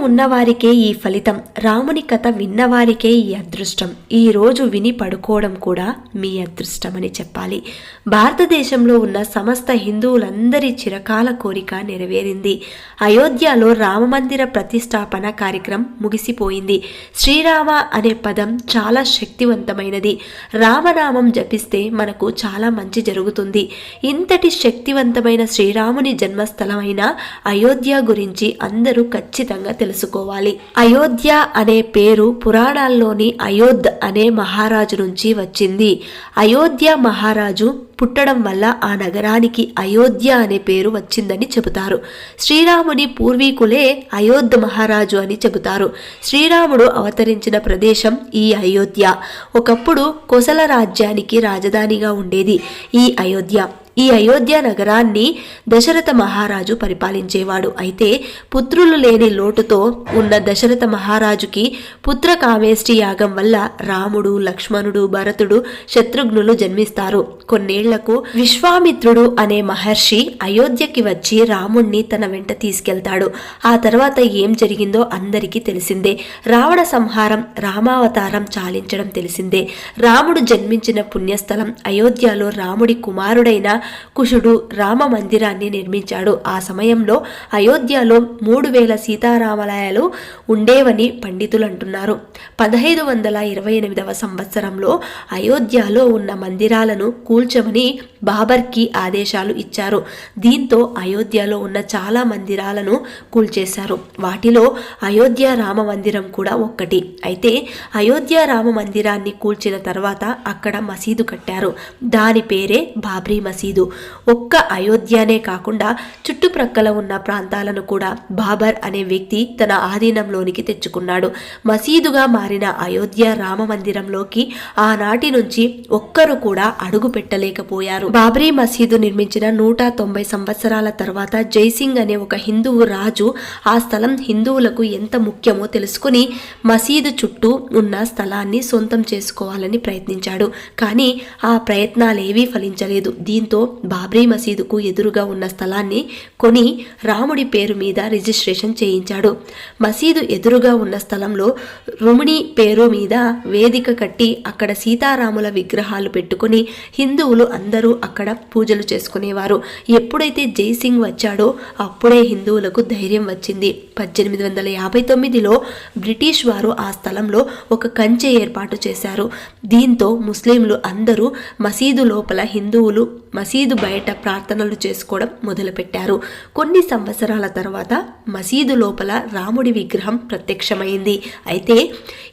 ఉన్నవారికే ఈ ఫలితం రాముని కథ విన్నవారికే ఈ అదృష్టం. ఈ రోజు విని పడుకోవడం కూడా మీ అదృష్టమని చెప్పాలి. భారతదేశంలో ఉన్న సమస్త హిందువులందరి చిరకాల కోరిక నెరవేరింది. అయోధ్యలో రామమందిర ప్రతిష్టాపన కార్యక్రమం ముగిసిపోయింది. శ్రీరామ అనే పదం చాలా శక్తివంతమైనది. రామనామం జపిస్తే మనకు చాలా మంచి జరుగుతుంది. ఇంతటి శక్తివంతమైన శ్రీరాముని జన్మస్థలమైన అయోధ్య గురించి అందరూ ఖచ్చితంగా తెలుసుకోవాలి. అయోధ్య అనే పేరు పురాణాల్లోని అయోధ్ అనే మహారాజు నుంచి వచ్చింది. అయోధ్య మహారాజు పుట్టడం వల్ల ఆ నగరానికి అయోధ్య అనే పేరు వచ్చిందని చెబుతారు. శ్రీరాముని పూర్వీకులే అయోధ్య మహారాజు అని చెబుతారు. శ్రీరాముడు అవతరించిన ప్రదేశం ఈ అయోధ్య. ఒకప్పుడు కొసల రాజ్యానికి రాజధానిగా ఉండేది ఈ అయోధ్య. ఈ అయోధ్య నగరాన్ని దశరథ మహారాజు పరిపాలించేవాడు. అయితే పుత్రులు లేని లోటుతో ఉన్న దశరథ మహారాజుకి పుత్ర కామేష్టి యాగం వల్ల రాముడు లక్ష్మణుడు భరతుడు శత్రుఘ్నులు జన్మిస్తారు. కొన్నేళ్ళకు విశ్వామిత్రుడు అనే మహర్షి అయోధ్యకి వచ్చి రాముణ్ణి తన వెంట తీసుకెళ్తాడు. ఆ తర్వాత ఏం జరిగిందో అందరికీ తెలిసిందే. రావణ సంహారం రామావతారం చాలించడం తెలిసిందే. రాముడు జన్మించిన పుణ్యస్థలం అయోధ్యలో రాముడి కుమారుడైన కుషుడు రామ మందిరాన్ని నిర్మించాడు. ఆ సమయంలో అయోధ్యలో మూడు వేల సీతారామలయాలు ఉండేవని పండితులు అంటున్నారు పదహైదు వందల ఇరవై ఎనిమిదవ సంవత్సరంలో అయోధ్యలో ఉన్న మందిరాలను కూల్చమని బాబర్కి ఆదేశాలు ఇచ్చారు. దీంతో అయోధ్యలో ఉన్న చాలా మందిరాలను కూల్చేశారు. వాటిలో అయోధ్య రామ మందిరం కూడా ఒక్కటి. అయితే అయోధ్య రామ మందిరాన్ని కూల్చిన తర్వాత అక్కడ మసీదు కట్టారు. దాని పేరే బాబ్రీ మసీదు. ఒక్క అయోధ్యనే కాకుండా చుట్టుప్రక్కల ఉన్న ప్రాంతాలను కూడా బాబర్ అనే వ్యక్తి తన ఆధీనంలోనికి తెచ్చుకున్నాడు. మసీదుగా మారిన అయోధ్య రామ మందిరంలోకి ఆనాటి నుంచి ఒక్కరు కూడా అడుగు పెట్టలేకపోయారు. బాబ్రీ మసీదు నిర్మించిన నూట తొంభై సంవత్సరాల తర్వాత జైసింగ్ అనే ఒక హిందువు రాజు ఆ స్థలం హిందువులకు ఎంత ముఖ్యమో తెలుసుకుని మసీదు చుట్టూ ఉన్న స్థలాన్ని సొంతం చేసుకోవాలని ప్రయత్నించాడు. కానీ ఆ ప్రయత్నాలేవీ ఫలించలేదు. దీంతో బాబ్రీ మసీదుకు ఎదురుగా ఉన్న స్థలాన్ని కొని రాముడి పేరు మీద రిజిస్ట్రేషన్ చేయించాడు. మసీదు ఎదురుగా ఉన్న స్థలంలో రుమిణి పేరు మీద వేదిక కట్టి అక్కడ సీతారాముల విగ్రహాలు పెట్టుకుని హిందువులు అందరూ అక్కడ పూజలు చేసుకునేవారు. ఎప్పుడైతే జైసింగ్ వచ్చాడో అప్పుడే హిందువులకు ధైర్యం వచ్చింది. పద్దెనిమిది వందల యాభై తొమ్మిదిలో బ్రిటిష్ వారు ఆ స్థలంలో ఒక కంచె ఏర్పాటు చేశారు. దీంతో ముస్లింలు అందరూ మసీదు లోపల హిందువులు మసీదు బయట ప్రార్థనలు చేసుకోవడం మొదలుపెట్టారు. కొన్ని సంవత్సరాల తర్వాత మసీదు లోపల రాముడి విగ్రహం ప్రత్యక్షమైంది. అయితే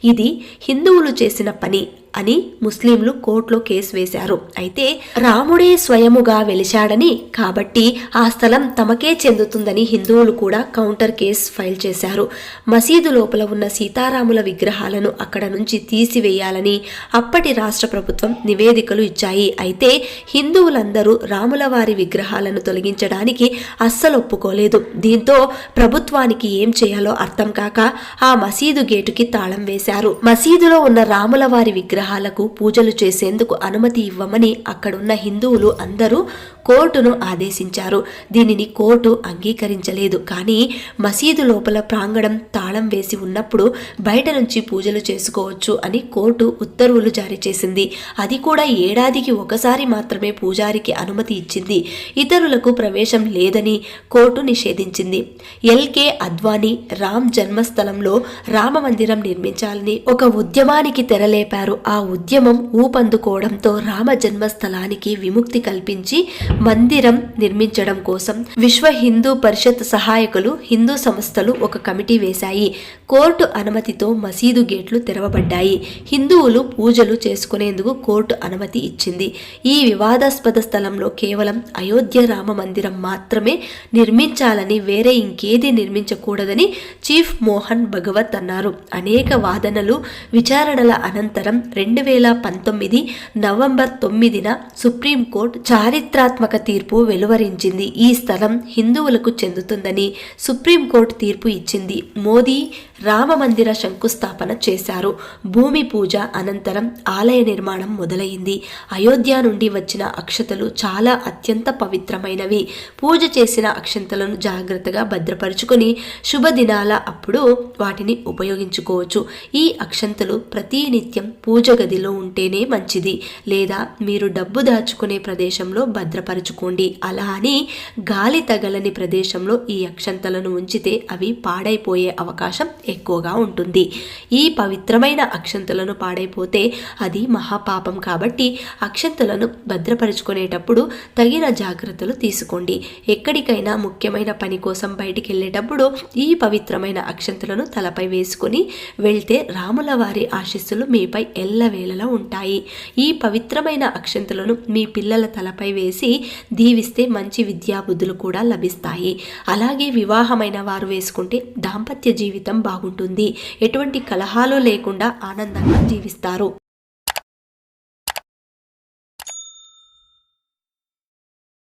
ఇది హిందువులు చేసిన పని. అని ముస్లింలు కోర్టులో కేసు వేశారు. అయితే రాముడే స్వయముగా వెలిశాడని కాబట్టి ఆ స్థలం తమకే చెందుతుందని హిందువులు కూడా కౌంటర్ కేసు ఫైల్ చేశారు. మసీదు లోపల ఉన్న సీతారాముల విగ్రహాలను అక్కడ నుంచి తీసివేయాలని అప్పటి రాష్ట్ర ప్రభుత్వం నివేదికలు ఇచ్చాయి. అయితే హిందువులందరూ రాముల వారి విగ్రహాలను తొలగించడానికి అస్సలు ఒప్పుకోలేదు. దీంతో ప్రభుత్వానికి ఏం చేయాలో అర్థం కాక ఆ మసీదు గేటుకి తాళం వేశారు. మసీదులో ఉన్న రాముల వారి విగ్రహాలకు పూజలు చేసేందుకు అనుమతి ఇవ్వమని అక్కడున్న హిందువులు అందరూ కోర్టును ఆదేశించారు. దీనిని కోర్టు అంగీకరించలేదు. కానీ మసీదు లోపల ప్రాంగణం తాళం వేసి ఉన్నప్పుడు బయట నుంచి పూజలు చేసుకోవచ్చు అని కోర్టు ఉత్తర్వులు జారీ చేసింది. అది కూడా ఏడాదికి ఒకసారి మాత్రమే పూజారికి అనుమతి ఇచ్చింది. ఇతరులకు ప్రవేశం లేదని కోర్టు నిషేధించింది. ఎల్కే అద్వానీ రామ్ జన్మస్థలంలో రామ మందిరం నిర్మించాలని ఒక ఉద్యమానికి తెరలేపారు. ఆ ఉద్యమం ఊపందుకోవడంతో రామ జన్మస్థలానికి విముక్తి కల్పించి మందిరం నిర్మించడం కోసం విశ్వ హిందూ పరిషత్ సహాయకులు హిందూ సంస్థలు ఒక కమిటీ వేశాయి. కోర్టు అనుమతితో మసీదు గేట్లు తెరవబడ్డాయి. హిందువులు పూజలు చేసుకునేందుకు కోర్టు అనుమతి ఇచ్చింది. ఈ వివాదాస్పద స్థలంలో కేవలం అయోధ్య రామ మందిరం మాత్రమే నిర్మించాలని వేరే ఇంకేది నిర్మించకూడదని చీఫ్ మోహన్ భగవత్ అన్నారు. అనేక వాదనలు విచారణల అనంతరం రెండు వేల పంతొమ్మిది నవంబర్ తొమ్మిదిన సుప్రీంకోర్టు చారిత్రాత్మక చారిత్రాత్మక తీర్పు వెలువరించింది. ఈ స్థలం హిందువులకు చెందుతుందని సుప్రీంకోర్టు తీర్పు ఇచ్చింది. మోదీ రామ మందిర శంకుస్థాపన చేశారు. భూమి పూజ అనంతరం ఆలయ నిర్మాణం మొదలైంది. అయోధ్య నుండి వచ్చిన అక్షతలు చాలా అత్యంత పవిత్రమైనవి. పూజ చేసిన అక్షంతలను జాగ్రత్తగా భద్రపరుచుకొని శుభదినాల అప్పుడు వాటిని ఉపయోగించుకోవచ్చు. ఈ అక్షంతలు ప్రతి నిత్యం పూజ గదిలో ఉంటేనే మంచిది. లేదా మీరు డబ్బు దాచుకునే ప్రదేశంలో భద్రపరుచుకోండి. అలా అని గాలి తగలని ప్రదేశంలో ఈ అక్షంతలను ఉంచితే అవి పాడైపోయే అవకాశం ఎక్కువగా ఉంటుంది. ఈ పవిత్రమైన అక్షంతలను పాడైపోతే అది మహాపాపం కాబట్టి అక్షంతలను భద్రపరుచుకునేటప్పుడు తగిన జాగ్రత్తలు తీసుకోండి. ఎక్కడికైనా ముఖ్యమైన పని కోసం బయటికి వెళ్ళేటప్పుడు ఈ పవిత్రమైన అక్షంతలను తలపై వేసుకొని వెళ్తే రాముల వారి ఆశీస్సులు మీపై ఎల్లవేళలా ఉంటాయి. ఈ పవిత్రమైన అక్షంతలను మీ పిల్లల తలపై వేసి దీవిస్తే మంచి విద్యాబుద్ధులు కూడా లభిస్తాయి. అలాగే వివాహమైన వారు వేసుకుంటే దాంపత్య జీవితం బాగుంటుంది. ఎటువంటి కలహాలు లేకుండా ఆనందంగా జీవిస్తారు.